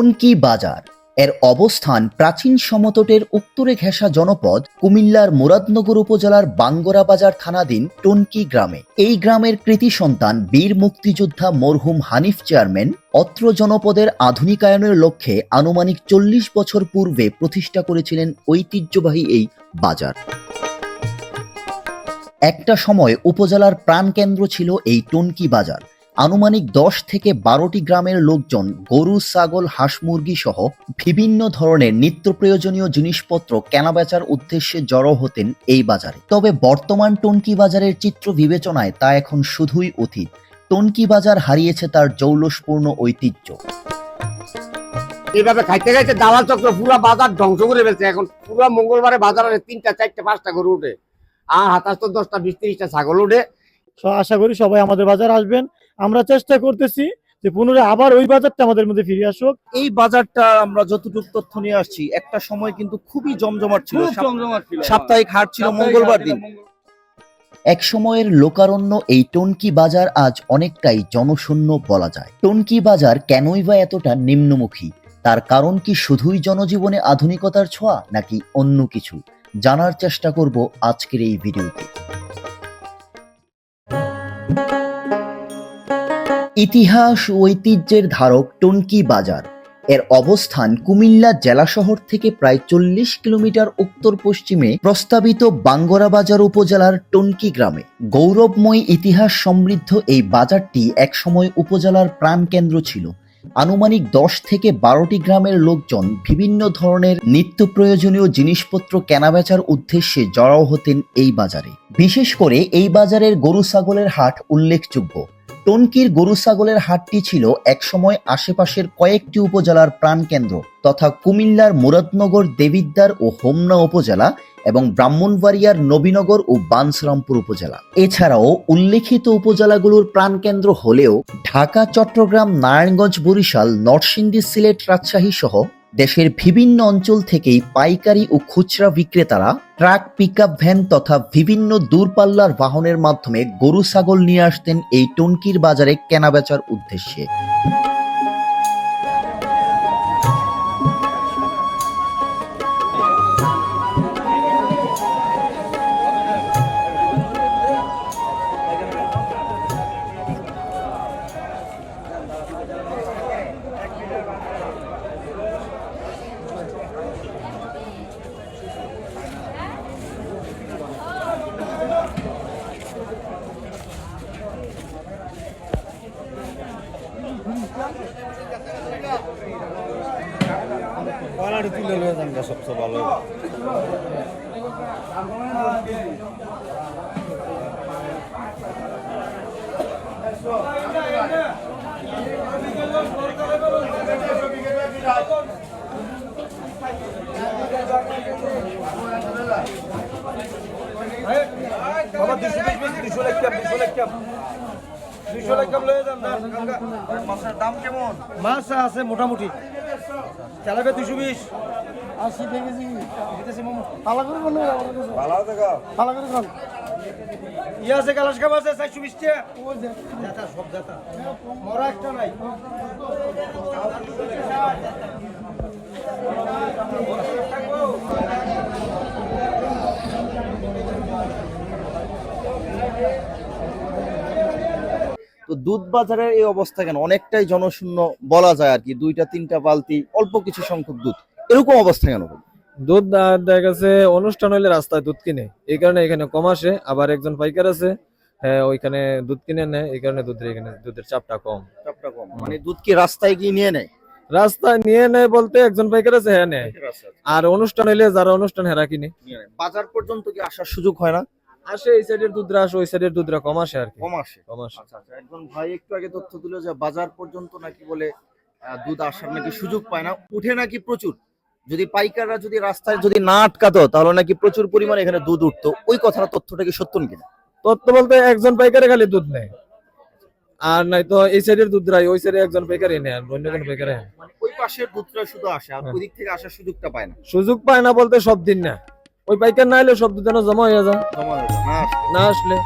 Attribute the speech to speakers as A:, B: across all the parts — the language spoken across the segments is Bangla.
A: টনকি বাজার। এর অবস্থান প্রাচীন সমতটের উত্তরে ঘেঁষা জনপদ কুমিল্লার মুরাদনগর উপজেলার বাঙ্গরা বাজার থানাধীন টনকি গ্রামে। এই গ্রামের কৃতি সন্তান বীর মুক্তিযোদ্ধা মরহুম হানিফ চেয়ারম্যান অত্র জনপদের আধুনিকায়নের লক্ষ্যে আনুমানিক চল্লিশ বছর পূর্বে প্রতিষ্ঠা করেছিলেন ঐতিহ্যবাহী এই বাজার। একটা সময় উপজেলার প্রাণকেন্দ্র ছিল এই টনকি বাজার। আনুমানিক দশ থেকে বারোটি গ্রামের লোকজন গরু ছাগল হাঁস মুরগি সহ বিভিন্ন ধরনের নিত্য প্রয়োজনীয় জিনিসপত্র কেনাবেচার উদ্দেশ্যে জড়ো হতেন এই বাজারে। তবে বর্তমান টনকি বাজারের চিত্র বিবেচনায় তা এখন শুধুই অতীত। টনকি বাজার হারিয়েছে তার জৌলসপূর্ণ ঐতিহ্য।
B: এইভাবে খাইতে খাইতে দালাল চক্র পুরা বাজার ধ্বংস করে ফেলছে। এখন পুরা মঙ্গলবারে বাজারে তিনটা চারটা পাঁচটা গরু উঠে আর হাতাশ তো দশটা বিশ তিরিশটা ছাগল উঠে
C: আশা করি সবাই আমাদের বাজার আসবেন। আমরা চেষ্টা করতেছি যে পুনরায় আবার ওই বাজারটা আমাদের মধ্যে ফিরে আসুক।
D: এই বাজারটা আমরা যতটুকু তথ্য নিয়ে আসছি একটা সময় কিন্তু খুবই জমজমাট ছিল। সাপ- সাপ্তাহিক হাট ছিল মঙ্গলবার দিন।
A: এক সময়ের লোকারণ্য এই টনকি বাজার আজ অনেকটাই জনশূন্য বলা যায়। টনকি বাজার কেনই বা এতটা নিম্নমুখী? তার কারণ কি শুধুই জনজীবনে আধুনিকতার ছোঁয়া নাকি অন্য কিছু? জানার চেষ্টা করব আজকের এই ভিডিওতে। ইতিহাস ও ঐতিহ্যের ধারক টনকি বাজার। এর অবস্থান কুমিল্লা জেলা শহর থেকে প্রায় চল্লিশ কিলোমিটার উত্তর পশ্চিমে প্রস্তাবিত বাঙ্গরা বাজার উপজেলার টনকি গ্রামে। গৌরবময় ইতিহাস সমৃদ্ধ এই বাজারটি একসময় উপজেলার প্রাণকেন্দ্র ছিল। আনুমানিক দশ থেকে বারোটি গ্রামের লোকজন বিভিন্ন ধরনের নিত্য প্রয়োজনীয় জিনিসপত্র কেনাবেচার উদ্দেশ্যে জড়াও হতেন এই বাজারে। বিশেষ করে এই বাজারের গরু, ছাগলের হাট উল্লেখযোগ্য। টনকির গরু ছাগলের হাটটি ছিল একসময় আশেপাশের কয়েকটি উপজেলার প্রাণকেন্দ্র, তথা কুমিল্লার মুরাদনগর, দেবিদ্বার ও হোমনা উপজেলা এবং ব্রাহ্মণবাড়িয়ার নবীনগর ও বানসরামপুর উপজেলা। এছাড়াও উল্লেখিত উপজেলাগুলোর প্রাণকেন্দ্র হলেও ঢাকা, চট্টগ্রাম, নারায়ণগঞ্জ, বরিশাল, নরসিংদী, সিলেট, রাজশাহী সহ দেশের বিভিন্ন অঞ্চল থেকেই পাইকারি ও খুচরা বিক্রেতারা ট্রাক পিকআপ ভ্যান তথা বিভিন্ন দূরপাল্লার বাহনের মাধ্যমে গরু, ছাগল নিয়ে আসতেন এই টনকির বাজারে কেনাবেচার উদ্দেশ্যে। কলাটি তুলে নিয়ে যান সবচেয়ে ভালো।
D: বাবা দুশো দুশো একটা দুশো একটা
C: মাছ আছে মোটামুটি। চালাবে দুশো বিশ। আশি দেখেছি। পালা করে বলো পালা করে বল ইয়ে আছে কালাস কাপ আছে চারশো বিশ টাকা সব জাতা মরা একটা নাই।
D: তো দুধ বাজারের এই অবস্থা কেন? অনেকটাই জনশূন্য বলা যায় আর কি। দুইটা তিনটা বালতি অল্প কিছু সংখ্যক দুধ। এরকম অবস্থা কেন
E: দুধ দেখা গেছে অনুষ্ঠান হইলে রাস্তায় দুধ কিনে। এই কারণে এখানে কম আসে। আবার একজন পাইকার আছে হ্যাঁ ওইখানে দুধ কিনে নেয়। এই কারণে দুধের এখানে দুধের চাপটা কম।
D: চাপটা কম। মানে দুধ কি রাস্তায় গিয়ে নিয়ে নেয়?
E: রাস্তায় নিয়ে নেয় বলতে একজন পাইকার আছে হ্যাঁ নেয়। আর অনুষ্ঠান হইলে যারা অনুষ্ঠান হেরা কিনে।
D: বাজার পর্যন্ত কি আসার সুযোগ হয় না?
E: আসে এই সাইডের দুধরা আসে ওই সাইডের দুধরা কম আসে আর কি।
D: কম আসে।
E: কম আসে।
D: আচ্ছা আচ্ছা একজন ভাই একটু আগে তথ্য দিল যে বাজার পর্যন্ত নাকি বলে আহ, দুধ আসার নাকি সুযোগ পায় না। উঠে নাকি প্রচুর। যদি পাইকাররা যদি রাস্তায় যদি না আটকাতো তাহলে নাকি প্রচুর পরিমাণে এখানে দুধ উঠতো। ওই কথাটা তথ্যটা কি সত্য কিনা
E: তত্ত্ব বলতে একজন পাইকারে খালি দুধ নেয়। আর নাই তো এই সাইডের দুধরাই ওই সাইডে একজন পাইকারি নেয় আর অন্য কোনো পাইকারে
D: মানে ওই পাশের দুধটা শুধু আসে আর
E: হ্যাঁ।
D: ওই দিক থেকে আসার সুযোগটা পায় না।
E: সুযোগ পায় না বলতে সব দিন না। ওই পাইকার না এলে সব দুজনে যেন জমা হয়ে যায়।
D: না
E: আসলে।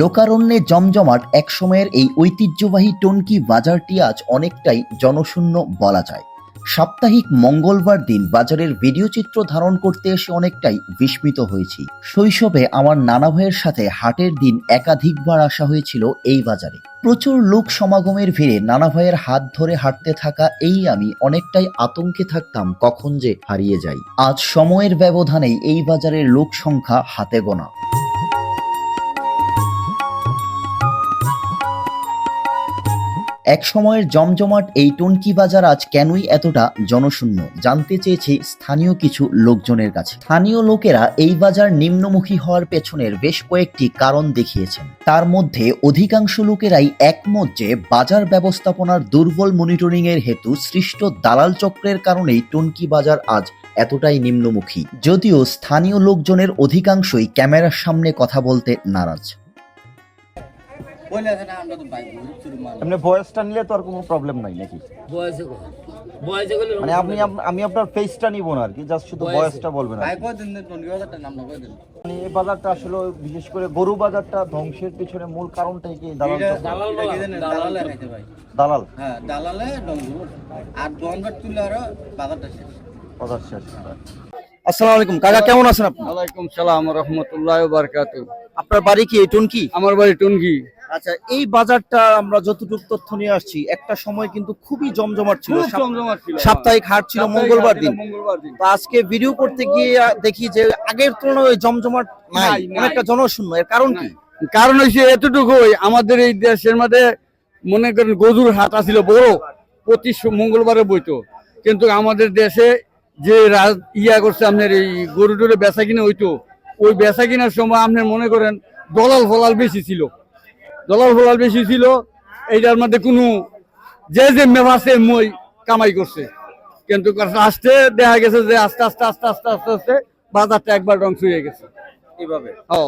A: লোকারণ্যে জমজমাট একসময়ের এই ঐতিহ্যবাহী টনকি বাজারটি আজ অনেকটাই জনশূন্য বলা যায়। সাপ্তাহিক মঙ্গলবার দিন বাজারের ভিডিও চিত্র ধারণ করতে এসে অনেকটাই বিস্মিত হয়েছি। শৈশবে আমার নানা ভাইয়ের সাথে হাটের দিন একাধিকবার আসা হয়েছিল এই বাজারে। প্রচুর লোক সমাগমের ভিড়ে নানা ভাইয়ের হাত ধরে হাঁটতে থাকা এই আমি অনেকটাই আতঙ্কে থাকতাম কখন যে হারিয়ে যাই। আজ সময়ের ব্যবধানেই এই বাজারের লোক সংখ্যা হাতে গোনা। এক সময়ের জমজমাট এই টনকি বাজার আজ কেনই এতটা জনশূন্য? জানতে চেয়েছি স্থানীয় কিছু লোকজনের কাছে। স্থানীয় লোকেরা এই বাজার নিম্নমুখী হওয়ার পেছনের বেশ কয়েকটি কারণ দেখিয়েছেন। তার মধ্যে অধিকাংশ লোকেরাই একমত যে বাজার ব্যবস্থাপনার দুর্বল মনিটরিং এর হেতু সৃষ্ট দালাল চক্রের কারণেই টনকি বাজার আজ এতটাই নিম্নমুখী। যদিও স্থানীয় লোকজনের অধিকাংশই ক্যামেরার সামনে কথা বলতে নারাজ।
D: এমনি ভয়েসটা নিলে তো আর কোনো প্রবলেম নাই নাকি? মানে আপনি আমি আপনার ফেসটা নিব না আর কি জাস্ট শুধু ভয়েসটা বলবেন মানে এই বাজারটা আসলে বিশেষ করে গরু বাজারটা ধ্বংসের পিছনে মূল কারণটাই কি? দালাল
F: দালাল দালাল
D: দালাল
G: হ্যাঁ দালালে আর দোয়ানঘাট তুলে আরও বাজারটা শেষ।
D: বাজার শেষ আসসালামু আলাইকুম। কাকা কেমন আছেন আপনি?
B: ওয়ালাইকুম সালাম রহমতুল্লাহ বারকাত
D: আপনার বাড়ি কি এই টুনকি?
B: আমার বাড়ি টুনকি।
D: আচ্ছা এই বাজারটা আমরা যতটুকু তথ্য নিয়ে আসছি একটা সময় কিন্তু খুবই জমজমাট ছিল।
B: জমজমাট ছিল
D: সাপ্তাহিক হাট ছিল মঙ্গলবার দিন।
B: মঙ্গলবার দিন।
D: আজকে ভিডিও করতে গিয়ে দেখি যে আগের তুলনায় ওই জমজমাট নাই। অনেকটা জনশূন্য। এর কারণ কি?
B: কারণ হচ্ছে এতটুকুই আমাদের এই দেশের মধ্যে মনে করেন গজুর হাট আছিল বড় প্রতি মঙ্গলবারে বইতো। কিন্তু আমাদের দেশে যে রাজ ইয়া করছে আপনার এই গরু টরু বেচা কিনা হইতো ওই বেচা কিনার সময় আপনার মনে করেন দলাল ফলাল বেশি ছিল। দলাল ফলাল বেশি ছিল এইটার মধ্যে কোনো যে যে মেভাসে মই কামাই করছে। কিন্তু আস্তে দেখা গেছে যে আস্তে আস্তে আস্তে আস্তে আস্তে আস্তে বাজারটা একবার ধ্বংস হয়ে গেছে।
D: এইভাবে
B: ও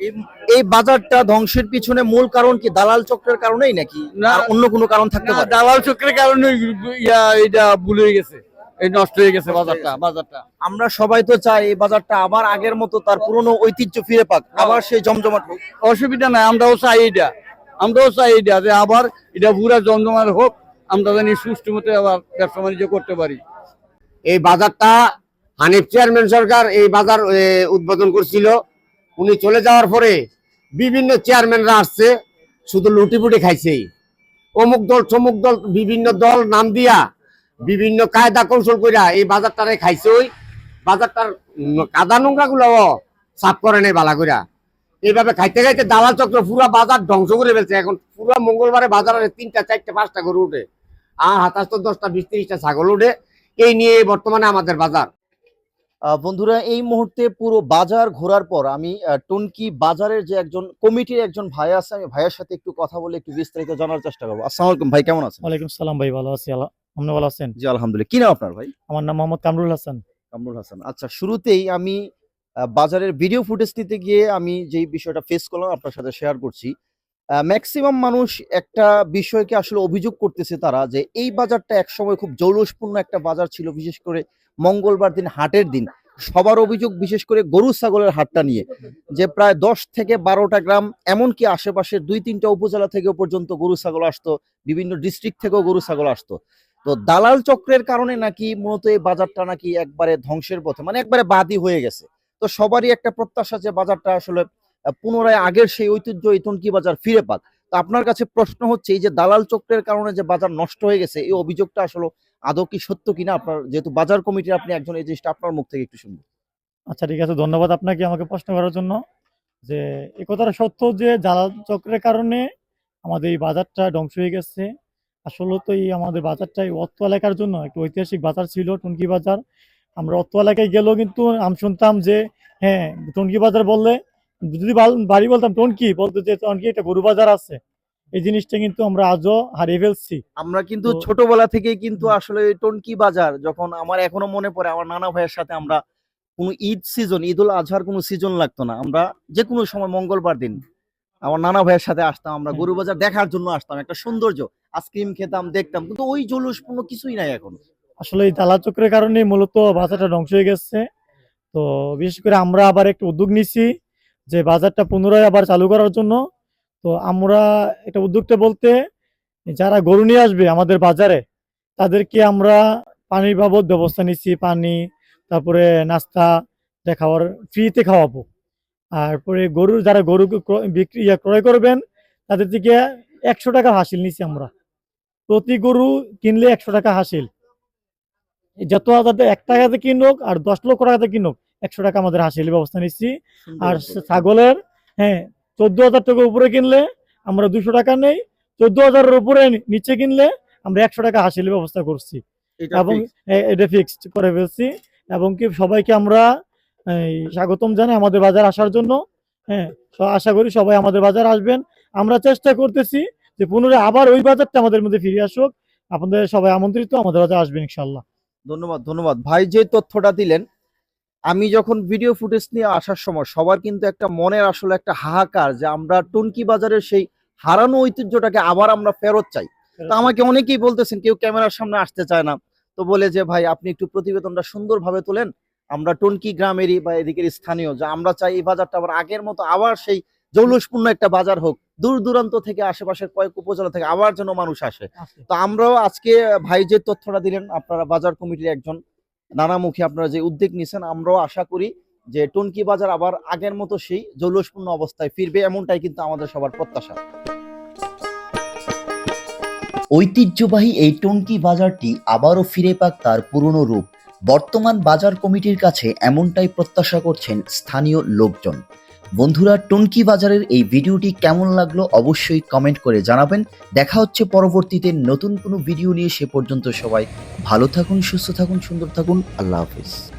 D: এই- এই বাজারটা ধ্বংসের পিছনে মূল কারণ কি দালাল চক্রের কারণেই নাকি?
B: না।
D: অন্য কোনো কারণ থাকতে পারে?
B: দালাল চক্রের কারণে ইয়া এটা ভুল হয়ে গেছে। এই নষ্ট হয়ে গেছে বাজারটা বাজারটা।
D: আমরা সবাই তো চাই এই বাজারটা আবার আগের মতো তার পুরনো ঐতিহ্য ফিরে পাক আবার সেই জমজমাট হোক।
B: অসুবিধা নাই আমরাও চাই এটা আমরাও চাই এটা যে আবার এটা পুরা জমজমার হোক আমরা জানি সুষ্ঠু মতো আবার ব্যবসা বাণিজ্য করতে পারি। এই বাজারটা হানিফ চেয়ারম্যান সরকার এই বাজার উদ্বোধন করছিল। উনি চলে যাওয়ার পরে বিভিন্ন চেয়ারম্যানরা আসছে শুধু লুটিপুটি খাইছেই। অমুক দল চমুক দল বিভিন্ন দল নাম দিয়া বিভিন্ন কায়দা কৌশল কইরা এই বাজারটারে খাইছে ওই বাজারটার কাদা নোংরা গুলো সাফ করে নেই বালা কইরা। এইভাবে খাইতে খাইতে দালাল চক্র পুরা বাজার ধ্বংস করে ফেলছে। এখন পুরা মঙ্গলবারে বাজারে তিনটা চারটা পাঁচটা গরু উঠে। আর হাতাশ তো দশটা বিশ তিরিশটা ছাগল উঠে। এই নিয়ে বর্তমানে আমাদের বাজার।
D: আহ, বন্ধুরা এই মুহূর্তে পুরো বাজার ঘোরার পর আমি টুনকি বাজারের যে একজন কমিটির একজন ভাই আছে আমি ভাইয়ের সাথে একটু কথা বলে একটু বিস্তারিত জানার চেষ্টা করব। আসসালামু আলাইকুম ভাই কেমন আছেন?
H: ওয়ালাইকুম সালাম ভাই ভালো আছি আল্লাহ আপনি ভালো আছেন?
D: জি আলহামদুলিল্লাহ। কি নাম আপনার ভাই?
H: আমার নাম মোহাম্মদ কামরুল হাসান।
D: কামরুল হাসান। আচ্ছা শুরুতেই আমি বাজারের ভিডিও ফুটেজ নিতে গিয়ে আমি যেই বিষয়টা ফেস করলাম আপনার সাথে শেয়ার করছি। ম্যাক্সিমাম মানুষ একটা বিষয়কে আসলে অভিযোগ করতেছে তারা যে এই বাজারটা একসময় খুব জৌলসপূর্ণ একটা বাজার ছিল বিশেষ করে মঙ্গলবার দিন হাটের দিন। সবার অভিযোগ বিশেষ করে গরু ছাগলের হাটটা নিয়ে যে প্রায় দশ থেকে বারোটা গ্রাম এমনকি আশেপাশের দুই তিনটা উপজেলা থেকেও পর্যন্ত গরু ছাগল আসতো বিভিন্ন ডিস্ট্রিক্ট থেকেও গরু ছাগল আসতো। তো দালাল চক্রের কারণে নাকি মূলত এই বাজারটা নাকি একবারে ধ্বংসের পথে মানে একবারে বাদই হয়ে গেছে। তো সবারই একটা প্রত্যাশা যে বাজারটা আসলে পুনরায় আগের সেই ঐতিহ্য এই টনকি বাজার ফিরে পাক। তো আপনার কাছে প্রশ্ন হচ্ছে, এই যে দালাল চক্রের কারণে যে বাজার নষ্ট হয়ে গেছে, এই অভিযোগটা আসলে আদৌ কি সত্য কিনা? আপনার যেহেতু বাজার কমিটির আপনি একজন, এই জিনিসটা আপনার মুখ থেকে একটু শুনব।
H: আচ্ছা ঠিক আছে, ধন্যবাদ আপনাকে আমাকে প্রশ্ন করার জন্য যে এই কথাটা সত্য যে জালাল চক্রের কারণে আমাদের এই বাজারটা ধ্বংস হয়ে গেছে। আসলে তো এই আমাদের বাজারটা এই অত্ত এলাকার জন্য একটা ঐতিহাসিক বাজার ছিল টুনকি বাজার। আমরা অত্ত এলাকায় গেলেও কিন্তু আমি শুনতাম যে হ্যাঁ টুনকি বাজার বললে যদি বাড়ি বলতাম টনকি বলতো যে টনকি একটা গরু বাজার আছে। এই জিনিসটা কিন্তু আমরা আজও হারিয়ে ফেলছি।
D: আমরা কিন্তু ছোটবেলা থেকেই কিন্তু আসলে টনকি বাজার যখন আমার এখনও মনে পড়ে আমার নানা ভাইয়ের সাথে আমরা কোনো ঈদ সিজন ঈদ উল আজহার কোনো সিজন লাগতো না। আমরা যে কোনো সময় মঙ্গলবার দিন আমার নানা ভাইয়ের সাথে আসতাম আমরা গরু বাজার দেখার জন্য আসতাম একটা সৌন্দর্য। আইসক্রিম খেতাম, দেখতাম, কিন্তু ওই জলুস জলুসপূর্ণ কিছুই নাই এখন।
H: আসলে এই দালাল চক্রের কারণে মূলত বাজারটা ধ্বংস হয়ে গেছে। তো বিশেষ করে আমরা আবার একটা উদ্যোগ নিছি যে বাজারটা পুনরায় আবার চালু করার জন্য। তো আমরা এটা উদ্যোগটা বলতে, যারা গরু নিয়ে আসবে আমাদের বাজারে, তাদেরকে আমরা পানির বাবদ ব্যবস্থা নিচ্ছি পানি, তারপরে নাস্তা খাওয়ার ফ্রিতে খাওয়াবো। আর পরে গরু যারা গরু বিক্রি ক্রয় করবেন, তাদের থেকে একশো টাকা হাসিল নিচ্ছি আমরা। প্রতি গরু কিনলে একশো টাকা হাসিল। যত যাতে এক টাকাতে কিনুক আর দশ লক্ষ টাকাতে কিনুক একশো টাকা আমাদের হাসিলের ব্যবস্থা নিচ্ছি। আর ছাগলের হ্যাঁ চোদ্দ হাজার টাকা উপরে কিনলে আমরা দুশো টাকা নেই চোদ্দ হাজারের উপরে নিচে কিনলে আমরা একশো টাকা হাসিলের ব্যবস্থা করছি। এবং। এটা ফিক্সড করে ফেলছি। এবং কি সবাইকে আমরা এই, স্বাগতম জানাই আমাদের বাজার আসার জন্য। হ্যাঁ আশা করি সবাই আমাদের বাজার আসবেন। আমরা চেষ্টা করতেছি যে পুনরায় আবার ওই বাজারটা আমাদের মধ্যে ফিরে আসুক। আপনাদের সবাই আমন্ত্রিত আমাদের বাজার আসবেন ইনশাল্লাহ
D: ধন্যবাদ ধন্যবাদ। ভাই যে তথ্যটা দিলেন আমি যখন ভিডিও ফুটেজ নিয়ে আসার সময় সবার কিন্তু একটা মনের আসলে একটা হাহাকার যে আমরা টুনকি বাজারের সেই হারানো ঐতিহ্যটাকে আবার আমরা ফেরত চাই। তো আমাকে অনেকেই বলতেছেন কেউ ক্যামেরার সামনে আসতে চায় না। তো বলে যে ভাই আপনি একটু প্রতিবেদনটা সুন্দরভাবে তোলেন। আমরা টনকি গ্রামেরই বা এদিকের স্থানীয় যে আমরা চাই এই বাজারটা আবার আগের মতো আবার সেই জৌলসপূর্ণ একটা বাজার হোক দূর দূরান্ত থেকে আশেপাশের কয়েক উপজেলা থেকে আবার যেন মানুষ আসে। তো আমরাও আজকে ভাই যে তথ্যটা দিলেন আপনারা বাজার কমিটির একজন নানামুখী আপনারা যে উদ্যোগ নিছেন আমরাও আশা করি যে টনকি বাজার আবার আগের মতো সেই জৌলসপূর্ণ অবস্থায় ফিরবে এমনটাই কিন্তু আমাদের সবার প্রত্যাশা।
A: ঐতিহ্যবাহী এই টঙ্কি বাজারটি আবারও ফিরে পাক তার পুরনো রূপ। বর্তমান বাজার কমিটির কাছে এমনটাই প্রত্যাশা করছেন স্থানীয় লোকজন। বন্ধুরা, টনকি বাজারের এই ভিডিওটি কেমন লাগল অবশ্যই কমেন্ট করে জানাবেন। দেখা হচ্ছে পরবর্তীতে নতুন কোনো ভিডিও নিয়ে, সে পর্যন্ত সবাই ভালো থাকুন, সুস্থ থাকুন, সুন্দর থাকুন। আল্লাহ হাফিজ।